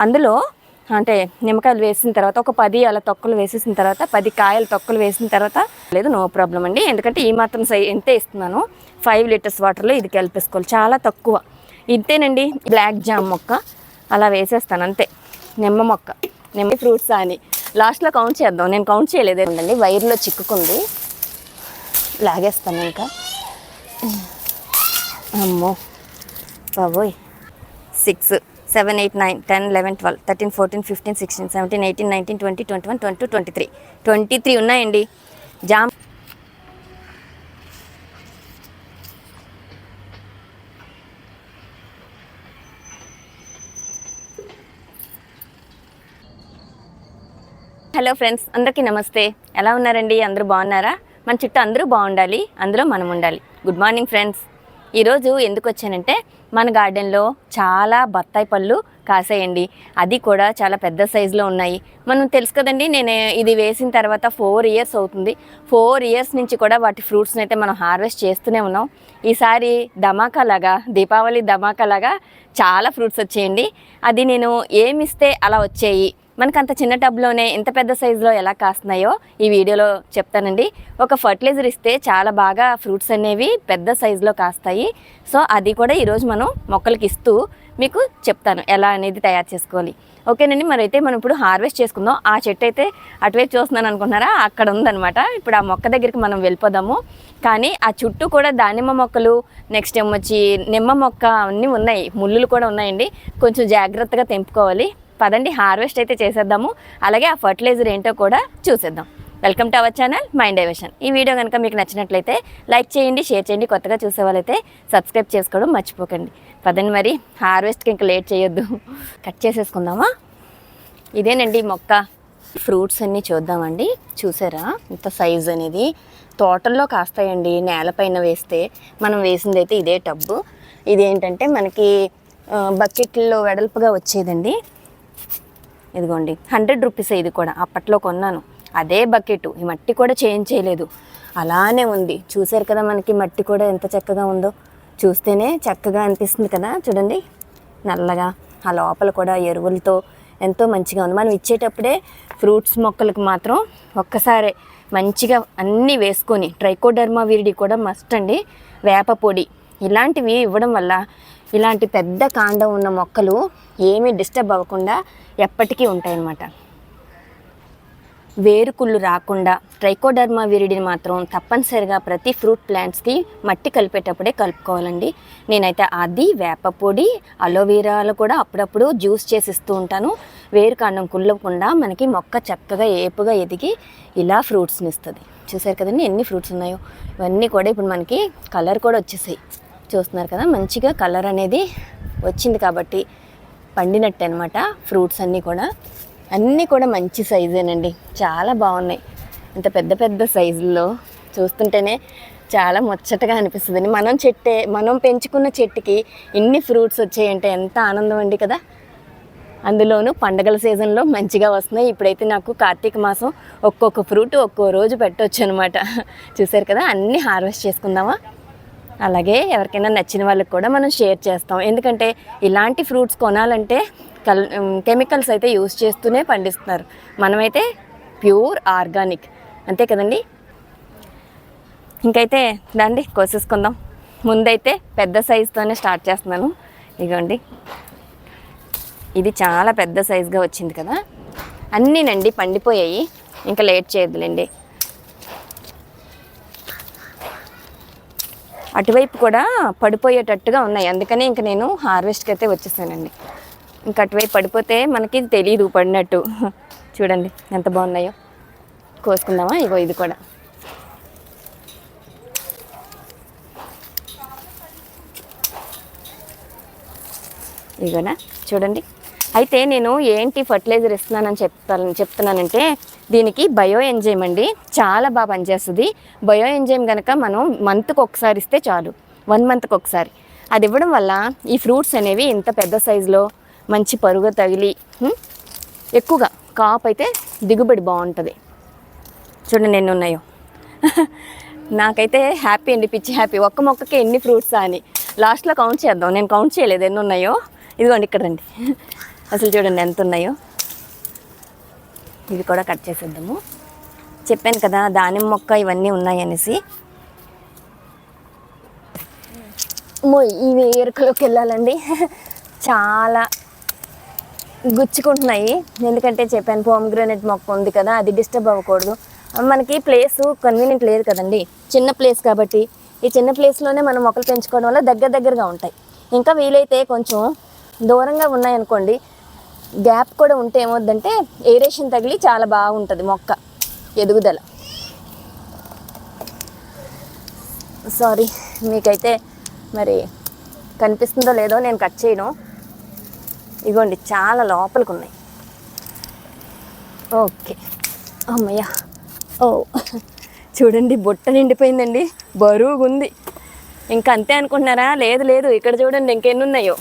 అందులో అంటే నిమ్మకాయలు వేసిన తర్వాత ఒక పది అలా తొక్కలు వేసేసిన తర్వాత పది కాయలు తొక్కలు వేసిన తర్వాత లేదు నో ప్రాబ్లం అండి. ఎందుకంటే ఈ మాత్రం సై ఎంతే ఇస్తున్నాను. ఫైవ్ లీటర్స్ వాటర్లో ఇది కలిపేసుకోవాలి. చాలా తక్కువ. ఇంతేనండి బ్లాక్ జామ్ మొక్క. అలా వేసేస్తాను అంతే. నిమ్మ మొక్క. నిమ్మ ఫ్రూట్స్ అని. లాస్ట్లో కౌంట్ చేద్దాం. నేను కౌంట్ చేయలేదు. ఉండండి వైర్లో చిక్కుకుంది. లాగేస్తాను ఇంకా. అమ్మో. బాబోయ్. Six seven eight nine ten eleven twelve thirteen fourteen fifteen sixteen seventeen eighteen nineteen twenty twenty one twenty two twenty three twenty three ఉన్నాయండి. జామ్ హలో ఫ్రెండ్స్ అందరికీ నమస్తే. ఎలా ఉన్నారండి? అందరూ బాగున్నారా? మన చుట్టూ అందరూ బాగుండాలి. అందులో మనం ఉండాలి గుడ్ మార్నింగ్ ఫ్రెండ్స్. ఈరోజు ఎందుకు వచ్చానంటే మన గార్డెన్లో చాలా బత్తాయి పళ్ళు కాసేయండి. అది కూడా చాలా పెద్ద సైజులో ఉన్నాయి. మనం తెలుసు కదండి నేను ఇది వేసిన తర్వాత ఫోర్ ఇయర్స్ అవుతుంది. ఫోర్ ఇయర్స్ నుంచి కూడా వాటి ఫ్రూట్స్ని అయితే మనం హార్వెస్ట్ చేస్తూనే ఉన్నాం. ఈసారి ధమాకాలాగా దీపావళి ధమాకాలాగా చాలా ఫ్రూట్స్ వచ్చేయండి. అది నేను ఏమిస్తే అలా వచ్చాయి. మనకు అంత చిన్న టబ్లోనే ఇంత పెద్ద సైజులో ఎలా కాస్తున్నాయో ఈ వీడియోలో చెప్తానండి. ఒక ఫర్టిలైజర్ ఇస్తే చాలా బాగా ఫ్రూట్స్ అనేవి పెద్ద సైజులో కాస్తాయి. సో అది కూడా ఈరోజు మనం మొక్కలకి ఇస్తూ మీకు చెప్తాను ఎలా అనేది తయారు చేసుకోవాలి. ఓకేనండి మరి అయితే మనం ఇప్పుడు హార్వెస్ట్ చేసుకుందాం. ఆ చెట్టు అయితే అటువైపు చూస్తున్నాను అనుకుంటున్నారా? అక్కడ ఉందనమాట ఇప్పుడు ఆ మొక్క దగ్గరికి మనం వెళ్ళిపోదాము. కానీ ఆ చుట్టూ కూడా దానిమ్మ మొక్కలు నెక్స్ట్ ఏమొచ్చి నిమ్మ మొక్క అన్నీ ఉన్నాయి. ముళ్ళులు కూడా ఉన్నాయండి. కొంచెం జాగ్రత్తగా తెంపుకోవాలి. పదండి హార్వెస్ట్ అయితే చేసేద్దాము. అలాగే ఆ ఫర్టిలైజర్ ఏంటో కూడా చూసేద్దాం. Welcome to our channel mind diversion ఈ వీడియో కనుక మీకు నచ్చినట్లయితే లైక్ చేయండి షేర్ చేయండి. కొత్తగా చూసే వాళ్ళైతే సబ్స్క్రైబ్ చేసుకోవడం మర్చిపోకండి. పదండి మరి హార్వెస్ట్కి ఇంకా లేట్ చేయొద్దు. కట్ చేసేసుకుందామా? ఇదేనండి మొక్క. ఫ్రూట్స్ అన్నీ చూద్దామండి. చూసారా? ఇంత సైజ్ అనేది. తోటల్లో కాస్తాయండి నేలపైన వేస్తే. మనం వేసింది అయితే ఇదే టబ్బు. ఇదేంటంటే మనకి బకెట్లో వెడల్పుగా వచ్చేదండి. ఇదిగోండి హండ్రెడ్ రూపీస్ ఇది కూడా అప్పట్లో కొన్నాను. అదే బకెట్ ఈ మట్టి కూడా చేంజ్ చేయలేదు. అలానే ఉంది. చూశారు కదా మనకి మట్టి కూడా ఎంత చక్కగా ఉందో. చూస్తేనే చక్కగా అనిపిస్తుంది కదా చూడండి. నల్లగా ఆ లోపల కూడా ఎరువులతో ఎంతో మంచిగా ఉంది. మనం ఇచ్చేటప్పుడే ఫ్రూట్స్ మొక్కలకు మాత్రం ఒక్కసారే మంచిగా అన్నీ వేసుకొని ట్రైకోడర్మా విరిడి కూడా మస్ట్ అండి. వేప పొడి ఇలాంటివి ఇవ్వడం వల్ల ఇలాంటి పెద్ద కాండం ఉన్న మొక్కలు ఏమీ డిస్టర్బ్ అవ్వకుండా ఎప్పటికీ ఉంటాయన్నమాట. వేరుకుళ్ళు రాకుండా ట్రైకోడర్మా విరిడిని మాత్రం తప్పనిసరిగా ప్రతి ఫ్రూట్ ప్లాంట్స్కి మట్టి కలిపేటప్పుడే కలుపుకోవాలండి. నేనైతే అది వేప పొడి అలోవెరాలు కూడా అప్పుడప్పుడు జ్యూస్ చేసి ఇస్తూ ఉంటాను. వేరు కాండం కుళ్ళకుండా మనకి మొక్క చక్కగా ఏపుగా ఎదిగి ఇలా ఫ్రూట్స్ని ఇస్తుంది. చూసారు కదండి ఎన్ని ఫ్రూట్స్ ఉన్నాయో. ఇవన్నీ కూడా ఇప్పుడు మనకి కలర్ కూడా వచ్చేసాయి. చూస్తున్నారు కదా మంచిగా కలర్ అనేది వచ్చింది కాబట్టి పండినట్టు అనమాట ఫ్రూట్స్ అన్నీ కూడా. అన్నీ కూడా మంచి సైజేనండి చాలా బాగున్నాయి. ఇంత పెద్ద పెద్ద సైజుల్లో చూస్తుంటేనే చాలా ముచ్చటగా అనిపిస్తుంది మనం చెట్టే మనం పెంచుకున్న చెట్టుకి ఇన్ని ఫ్రూట్స్ వచ్చాయంటే ఎంత ఆనందం అండి కదా. అందులోనూ పండగల సీజన్లో మంచిగా వస్తున్నాయి. ఇప్పుడైతే నాకు కార్తీక మాసం ఒక్కొక్క ఫ్రూట్ ఒక్కో రోజు పెట్టవచ్చు అనమాట చూసారు కదా అన్నీ హార్వెస్ట్ చేసుకుందామా? అలాగే ఎవరికైనా నచ్చిన వాళ్ళకి కూడా మనం షేర్ చేస్తాం. ఎందుకంటే ఇలాంటి ఫ్రూట్స్ కొనాలంటే కల్ కెమికల్స్ అయితే యూస్ చేస్తూనే పండిస్తున్నారు. మనమైతే ప్యూర్ ఆర్గానిక్. అంతే కదండి? ఇంకైతే దాండి కోసేసుకుందాం. ముందైతే పెద్ద సైజుతోనే స్టార్ట్ చేస్తున్నాను. ఇదిగోండి. ఇది చాలా పెద్ద సైజుగా వచ్చింది కదా? అన్నీనండి పండిపోయాయి. ఇంకా లేట్ చేయొద్దులేండి. అటువైపు కూడా పడిపోయేటట్టుగా ఉన్నాయి. అందుకనే ఇంక నేను హార్వెస్ట్కి అయితే వచ్చేసానండి. ఇంకా అటువైపు పడిపోతే మనకి తెలియదు పడినట్టు. చూడండి ఎంత బాగున్నాయో. కోసుకుందామా? ఇగో ఇది కూడా. ఇగోనా? చూడండి. అయితే నేను ఏంటి ఫర్టిలైజర్ ఇస్తున్నానని చెప్తాను చెప్తున్నానంటే దీనికి బయో ఎంజైమ్ అండి. చాలా బాగా పనిచేస్తుంది. బయో ఎంజైమ్ కనుక మనం మంత్కి ఒకసారి ఇస్తే చాలు. వన్ మంత్కి ఒకసారి. అది ఇవ్వడం వల్ల ఈ ఫ్రూట్స్ అనేవి ఇంత పెద్ద సైజులో మంచి పరుగు తగిలి ఎక్కువగా కాపు అయితే దిగుబడి బాగుంటుంది. చూడండి ఎన్ని ఉన్నాయో. నాకైతే హ్యాపీ అండి పిచ్చి హ్యాపీ. ఒక్క మొక్కకి ఎన్ని ఫ్రూట్స్ అని. లాస్ట్లో కౌంట్ చేద్దాం. నేను కౌంట్ చేయలేదు. ఎన్ని ఉన్నాయో? ఇదిగోండి ఇక్కడ రండి. అసలు చూడండి ఎంత ఉన్నాయో. ఇవి కూడా కట్ చేసేద్దాము. చెప్పాను కదా దానిమ్మ మొక్క ఇవన్నీ ఉన్నాయి అనేసి ఇవి ఎరుకలోకి వెళ్ళాలండి. చాలా గుచ్చుకుంటున్నాయి. ఎందుకంటే చెప్పాను పోమ్ గ్రానైట్ మొక్క ఉంది కదా అది డిస్టర్బ్ అవ్వకూడదు. మనకి ప్లేస్ కన్వీనియంట్ లేదు కదండి. చిన్న ప్లేస్ కాబట్టి ఈ చిన్న ప్లేస్లోనే మనం మొక్కలు పెంచుకోవడం వల్ల దగ్గర దగ్గరగా ఉంటాయి. ఇంకా వీలైతే కొంచెం దూరంగా ఉన్నాయనుకోండి గ్యాప్ కూడా ఉంటే ఏమవుద్దంటే ఏరేషన్ తగిలి చాలా బాగుంటుంది మొక్క ఎదుగుదల. సారీ మీకైతే మరి కనిపిస్తుందో లేదో నేను కట్ చేయను. ఇగోండి చాలా లోపలికి ఉన్నాయి ఓకే అమ్మయ్యా. ఓ చూడండి బుట్ట నిండిపోయిందండి. బరువుగా ఉంది ఇంకా అంతే అనుకుంటున్నారా? లేదు లేదు ఇక్కడ చూడండి ఇంకెన్ని ఉన్నాయో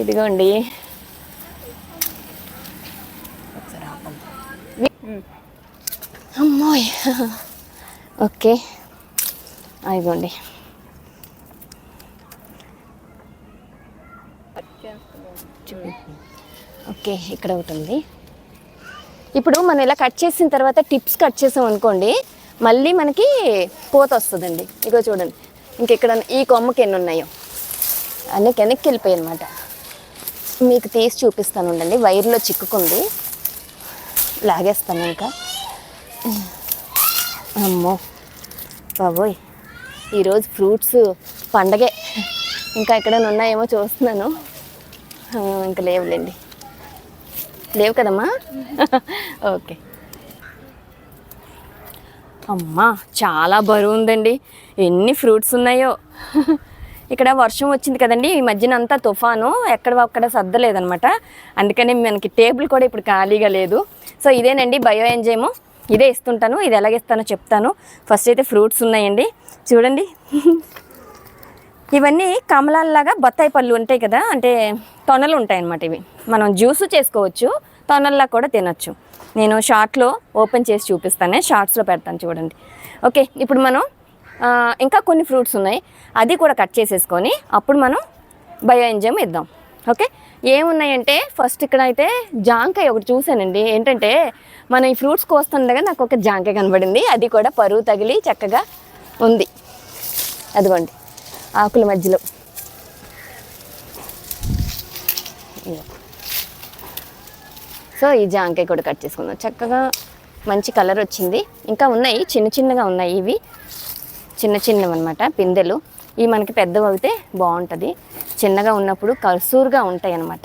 ఇదిగోండి. ఒకసారి అమ్మోయ్. ఓకే. అయిగోండి ఓకే ఇక్కడ ఒకటి ఉంది. ఇప్పుడు మనం ఇలా కట్ చేసిన తర్వాత టిప్స్ కట్ చేసాం అనుకోండి మళ్ళీ మనకి పోత వస్తుందండి. ఇగో చూడండి. ఇంకెక్కడ ఈ కొమ్మకి ఎన్ని ఉన్నాయో. అన్నీ వెనక్కి వెళ్ళిపోయాయి అనమాట మీకు తీసి చూపిస్తాను ఉండండి. వైర్లో చిక్కుకుంది. లాగేస్తాను ఇంకా. అమ్మో బాబోయ్. ఈరోజు ఫ్రూట్స్ పండగే. ఇంకా ఎక్కడైనా ఉన్నాయేమో చూస్తున్నాను. ఇంకా లేవులేండి. లేవు కదమ్మా? ఓకే. అమ్మా చాలా బరువు ఉందండి. ఎన్ని ఫ్రూట్స్ ఉన్నాయో. ఇక్కడ వర్షం వచ్చింది కదండి ఈ మధ్యన అంతా తుఫాను ఎక్కడ అక్కడ సర్దలేదనమాట. అందుకని మనకి టేబుల్ కూడా ఇప్పుడు ఖాళీగా లేదు. సో ఇదేనండి బయో ఎంజైము. ఇదే ఇస్తుంటాను ఇది ఎలాగిస్తానో చెప్తాను. ఫస్ట్ అయితే ఫ్రూట్స్ ఉన్నాయండి. చూడండి. ఇవన్నీ కమలాల్లాగా బత్తాయి పళ్ళు ఉంటాయి కదా అంటే తొనలు ఉంటాయి అన్నమాట ఇవి. మనం జ్యూస్ చేసుకోవచ్చు తొనల్లా కూడా తినచ్చు. నేను షార్ట్లో ఓపెన్ చేసి చూపిస్తాను షార్ట్స్లో పెడతాను చూడండి. ఓకే ఇప్పుడు మనం ఇంకా కొన్ని ఫ్రూట్స్ ఉన్నాయి. అది కూడా కట్ చేసేసుకొని అప్పుడు మనం బయో ఎంజైమ్ ఇద్దాం. ఓకే? ఏమున్నాయంటే ఫస్ట్ ఇక్కడ అయితే జాంకాయ ఒకటి చూశానండి. ఏంటంటే మనం ఈ ఫ్రూట్స్ కోస్తుండగా నాకు ఒక జాంకాయ కనబడింది. అది కూడా పరువు తగిలి చక్కగా ఉంది. అదిగోండి ఆకుల మధ్యలో. సో ఈ జాంకాయ కూడా కట్ చేసుకుందాం. చక్కగా మంచి కలర్ వచ్చింది. ఇంకా ఉన్నాయి చిన్న చిన్నగా ఉన్నాయి ఇవి. చిన్న చిన్నవి అనమాట పిందెలు. ఇవి మనకి పెద్దవి అయితే బాగుంటుంది. చిన్నగా ఉన్నప్పుడు కసూరుగా ఉంటాయి అన్నమాట.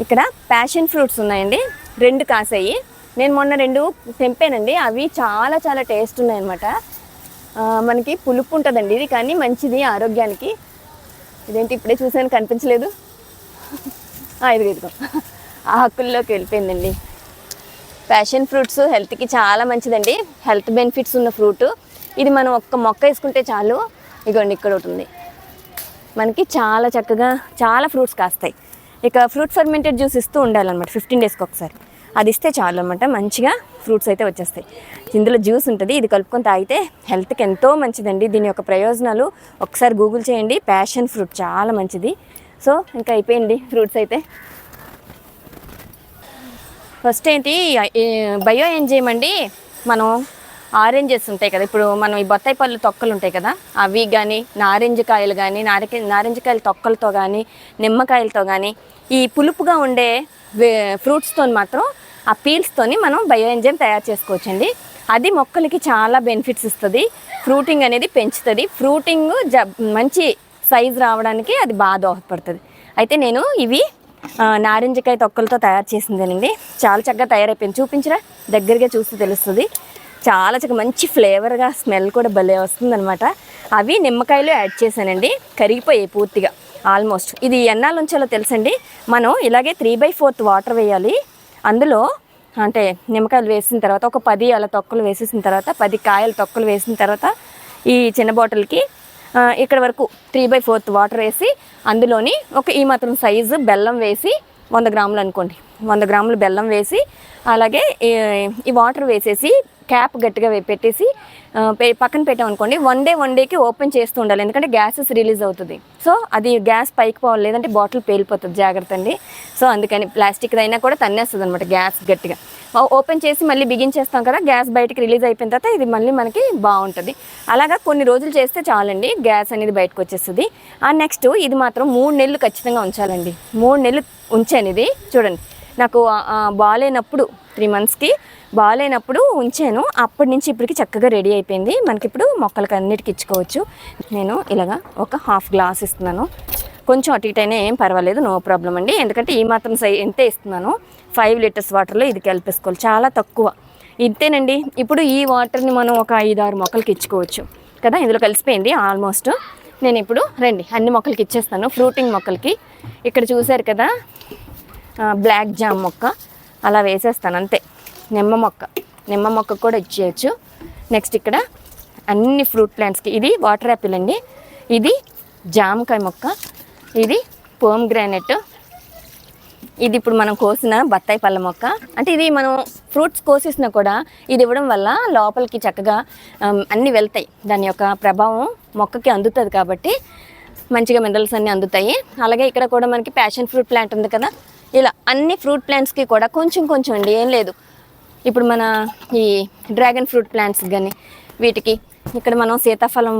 ఇక్కడ ప్యాషన్ ఫ్రూట్స్ ఉన్నాయండి. రెండు కాసాయి. నేను మొన్న రెండు తెంపానండి. అవి చాలా చాలా టేస్ట్ ఉన్నాయన్నమాట మనకి పులుపు ఉంటుందండి ఇది కానీ మంచిది ఆరోగ్యానికి. ఇదేంటి ఇప్పుడే చూసాను కనిపించలేదు. ఆ, ఇదిగో ఆ హక్కుల్లోకి వెళ్ళిపోయిందండి. ప్యాషన్ ఫ్రూట్స్ హెల్త్కి చాలా మంచిదండి. హెల్త్ బెనిఫిట్స్ ఉన్న ఫ్రూట్. ఇది మనం ఒక్క మొక్క వేసుకుంటే చాలు. ఇగోండి ఇక్కడ ఒకటి ఉంది. మనకి చాలా చక్కగా చాలా ఫ్రూట్స్ కాస్తాయి. ఇక ఫ్రూట్ ఫర్మెంటెడ్ జ్యూస్ ఇస్తూ ఉండాలన్నమాట ఫిఫ్టీన్ డేస్కి ఒకసారి. అది ఇస్తే చాలు అనమాట మంచిగా ఫ్రూట్స్ అయితే వచ్చేస్తాయి. ఇందులో జ్యూస్ ఉంటుంది ఇది కలుపుకొని తాగితే హెల్త్కి ఎంతో మంచిదండి. దీని యొక్క ప్రయోజనాలు ఒకసారి గూగుల్ చేయండి ప్యాషన్ ఫ్రూట్ చాలా మంచిది. సో ఇంకా అయిపోయింది ఫ్రూట్స్ అయితే. ఫస్ట్ ఏంటి బయో ఏం అండి. మనం ఆరెంజెస్ ఉంటాయి కదా. ఇప్పుడు మనం ఈ బొత్తాయి పళ్ళు తొక్కలు ఉంటాయి కదా. అవి కానీ నారింజ కాయలు కానీ నారిక నారింజకాయల తొక్కలతో కానీ నిమ్మకాయలతో కానీ ఈ పులుపుగా ఉండే ఫ్రూట్స్తో మాత్రం ఆ పీల్స్తోని మనం బయో ఎంజైమ్ తయారు చేసుకోవచ్చండి. అది మొక్కలకి చాలా బెనిఫిట్స్ ఇస్తుంది. ఫ్రూటింగ్ అనేది పెంచుతుంది. ఫ్రూటింగ్ జ మంచి సైజ్ రావడానికి అది బాగా దోహదపడుతుంది. అయితే నేను ఇవి నారింజకాయ తొక్కలతో తయారు చేసిందేనండి. చాలా చక్కగా తయారైపోయింది. చూపించరా. దగ్గరగా చూస్తే తెలుస్తుంది. చాలా చక్కగా మంచి ఫ్లేవర్గా స్మెల్ కూడా భలే వస్తుందన్నమాట. అవి నిమ్మకాయలు యాడ్ చేశానండి. కరిగిపోయాయి పూర్తిగా. ఆల్మోస్ట్. ఇది ఎన్నాళ్ళు ఉంచాలో తెలుసండి? మనం ఇలాగే త్రీ బై ఫోర్త్ వాటర్ వేయాలి. అందులో అంటే నిమ్మకాయలు వేసిన తర్వాత ఒక పది అలా తొక్కలు వేసేసిన తర్వాత పది కాయల తొక్కలు వేసిన తర్వాత ఈ చిన్న బాటిల్కి ఇక్కడ వరకు త్రీ బై ఫోర్త్ వాటర్ వేసి అందులోని ఒక ఈ మాత్రం సైజు బెల్లం వేసి వంద గ్రాములు అనుకోండి. వంద గ్రాములు బెల్లం వేసి అలాగే ఈ వాటర్ వేసేసి క్యాప్ గట్టిగా పెట్టేసి పక్కన పెట్టాం అనుకోండి వన్ డే వన్ డేకి ఓపెన్ చేస్తూ ఉండాలి. ఎందుకంటే గ్యాసెస్ రిలీజ్ అవుతుంది. సో అది గ్యాస్ పైకి పోవాలి లేదంటే బాటిల్ పేలిపోతుంది. జాగ్రత్త అండి. సో అందుకని ప్లాస్టిక్ అయినా కూడా తన్నేస్తుంది అనమాట గ్యాస్ గట్టిగా. ఓపెన్ చేసి మళ్ళీ బిగించేస్తాం కదా గ్యాస్ బయటికి రిలీజ్ అయిపోయిన తర్వాత ఇది మళ్ళీ మనకి బాగుంటుంది. అలాగా కొన్ని రోజులు చేస్తే చాలండి గ్యాస్ అనేది బయటకు వచ్చేస్తుంది. ఆ నెక్స్ట్ ఇది మాత్రం మూడు నెలలు ఖచ్చితంగా ఉంచాలండి. మూడు నెలలు ఉంచాను ఇది. చూడండి. నాకు బాగాలేనప్పుడు త్రీ మంత్స్కి బాగాలేనప్పుడు ఉంచాను. అప్పటి నుంచి ఇప్పటికి చక్కగా రెడీ అయిపోయింది. మనకి ఇప్పుడు మొక్కలకి అన్నిటికి ఇచ్చుకోవచ్చు. నేను ఇలాగా ఒక హాఫ్ గ్లాస్ ఇస్తున్నాను. కొంచెం అటు ఇటు ఏం పర్వాలేదు నో ప్రాబ్లం అండి. ఎందుకంటే ఈ మాత్రం సై ఎంతే ఇస్తున్నాను. ఫైవ్ లీటర్స్ వాటర్లో ఇది కలిపేసుకోవాలి. చాలా తక్కువ. ఇంతేనండి. ఇప్పుడు ఈ వాటర్ని మనం ఒక ఐదు ఆరు మొక్కలకి ఇచ్చుకోవచ్చు. కదా ఇందులో కలిసిపోయింది ఆల్మోస్ట్. నేను ఇప్పుడు రండి అన్ని మొక్కలకి ఇచ్చేస్తాను. ఫ్రూటింగ్ మొక్కలకి. ఇక్కడ చూశారు కదా బ్లాక్ జామ్ మొక్క. అలా వేసేస్తాను అంతే. నిమ్మ మొక్క. నిమ్మ మొక్క కూడా ఇచ్చేయచ్చు నెక్స్ట్ ఇక్కడ అన్ని ఫ్రూట్ ప్లాంట్స్కి ఇది వాటర్ యాపిల్ అండి. ఇది జామకాయ మొక్క. ఇది పోమ్ గ్రానైట్ ఇది ఇప్పుడు మనం కోసిన బత్తాయి పళ్ళ మొక్క. అంటే ఇది మనం ఫ్రూట్స్ కోసేసినా కూడా ఇది ఇవ్వడం వల్ల లోపలికి చక్కగా అన్నీ వెళ్తాయి. దాని యొక్క ప్రభావం మొక్కకి అందుతుంది కాబట్టి మంచిగా మినరల్స్ అన్నీ అందుతాయి. అలాగే ఇక్కడ కూడా మనకి ప్యాషన్ ఫ్రూట్ ప్లాంట్ ఉంది కదా. ఇలా అన్ని ఫ్రూట్ ప్లాంట్స్కి కూడా కొంచెం కొంచెం అండి ఏం లేదు. ఇప్పుడు మన ఈ డ్రాగన్ ఫ్రూట్ ప్లాంట్స్ కానీ వీటికి ఇక్కడ మనం సీతాఫలం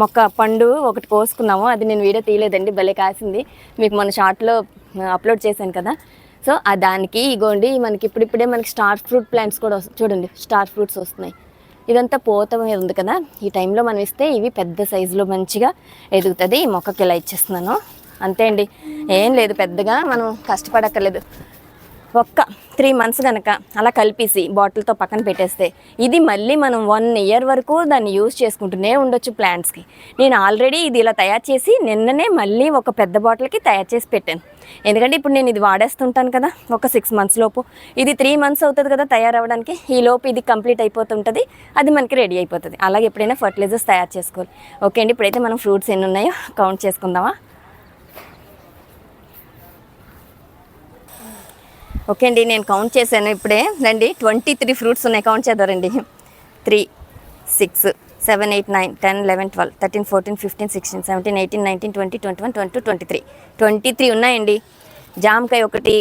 మొక్క పండు ఒకటి కోసుకున్నాము. అది నేను వీడియో తీయలేదండి భలే కాసింది. మీకు మన షార్ట్లో అప్లోడ్ చేశాను కదా. సో ఆ దానికి ఇగోండి మనకి ఇప్పుడిప్పుడే మనకి స్టార్ ఫ్రూట్ ప్లాంట్స్ కూడా చూడండి స్టార్ ఫ్రూట్స్ వస్తున్నాయి. ఇదంతా పోత మీద ఉంది కదా. ఈ టైంలో మనం ఇస్తే ఇవి పెద్ద సైజులో మంచిగా ఎదుగుతుంది. ఈ మొక్కకి ఇలా ఇచ్చేస్తున్నాను. అంతే అండి. ఏం లేదు పెద్దగా మనం కష్టపడక్కర్లేదు. ఒక్క త్రీ మంత్స్ కనుక అలా కలిపేసి బాటిల్తో పక్కన పెట్టేస్తే ఇది మళ్ళీ మనం వన్ ఇయర్ వరకు దాన్ని యూజ్ చేసుకుంటూనే ఉండొచ్చు ప్లాంట్స్కి. నేను ఆల్రెడీ ఇది ఇలా తయారు చేసి నిన్ననే మళ్ళీ ఒక పెద్ద బాటిల్కి తయారు చేసి పెట్టాను. ఎందుకంటే ఇప్పుడు నేను ఇది వాడేస్తుంటాను కదా ఒక సిక్స్ మంత్స్ లోపు. ఇది త్రీ మంత్స్ అవుతుంది కదా తయారవడానికి ఈ లోపు ఇది కంప్లీట్ అయిపోతుంటుంది అది మనకి రెడీ అయిపోతుంది. అలాగే ఎప్పుడైనా ఫర్టిలైజర్స్ తయారు చేసుకోవాలి. ఓకే అండి ఇప్పుడైతే మనం ఫ్రూట్స్ ఎన్ని ఉన్నాయో కౌంట్ చేసుకుందామా? ఓకే అండి నేను కౌంట్ చేశాను ఇప్పుడే. రండి ట్వంటీ త్రీ ఫ్రూట్స్ ఉన్నాయి. Count చేద్దారండి. Three six seven eight nine ten eleven twelve thirteen fourteen fifteen sixteen seventeen eighteen nineteen twenty twenty one twenty two twenty three twenty three ఉన్నాయండి. జామకాయ ఒకటి.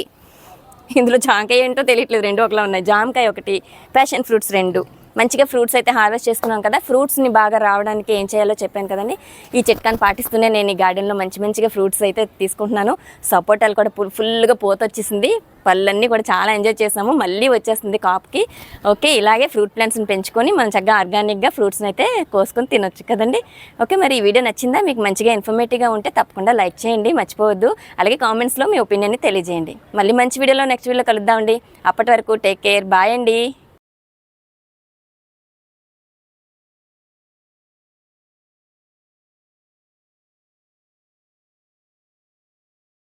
ఇందులో జామకాయ ఏంటో తెలియట్లేదు. రెండు ఒకలా ఉన్నాయి. జామకాయ ఒకటి. ప్యాషన్ ఫ్రూట్స్ రెండు. మంచిగా ఫ్రూట్స్ అయితే హార్వెస్ట్ చేసుకున్నాం కదా. ఫ్రూట్స్ని బాగా రావడానికి ఏం చేయాలో చెప్పాను కదండి. ఈ చిట్కాని పాటిస్తూనే నేను ఈ గార్డెన్లో మంచి మంచిగా ఫ్రూట్స్ అయితే తీసుకుంటున్నాను. సపోటాలు కూడా ఫుల్ ఫుల్గా పోతొచ్చేసింది. పళ్ళన్నీ కూడా చాలా ఎంజాయ్ చేసాము. మళ్ళీ వచ్చేస్తుంది కాప్కి. ఓకే ఇలాగే ఫ్రూట్ ప్లాంట్స్ని పెంచుకొని మనం చక్కగా ఆర్గానిక్గా ఫ్రూట్స్ని అయితే కోసుకొని తినొచ్చు కదండి. ఓకే మరి ఈ వీడియో నచ్చిందా? మీకు మంచిగా ఇన్ఫర్మేటివ్గా ఉంటే తప్పకుండా లైక్ చేయండి మర్చిపోవద్దు. అలాగే కామెంట్స్లో మీ ఒపీనియన్ని తెలియజేయండి. మళ్ళీ మంచి వీడియోలో నెక్స్ట్ వీడియోలో కలుద్దామండి. అప్పటి వరకు టేక్ కేర్ బాయ్ అండి.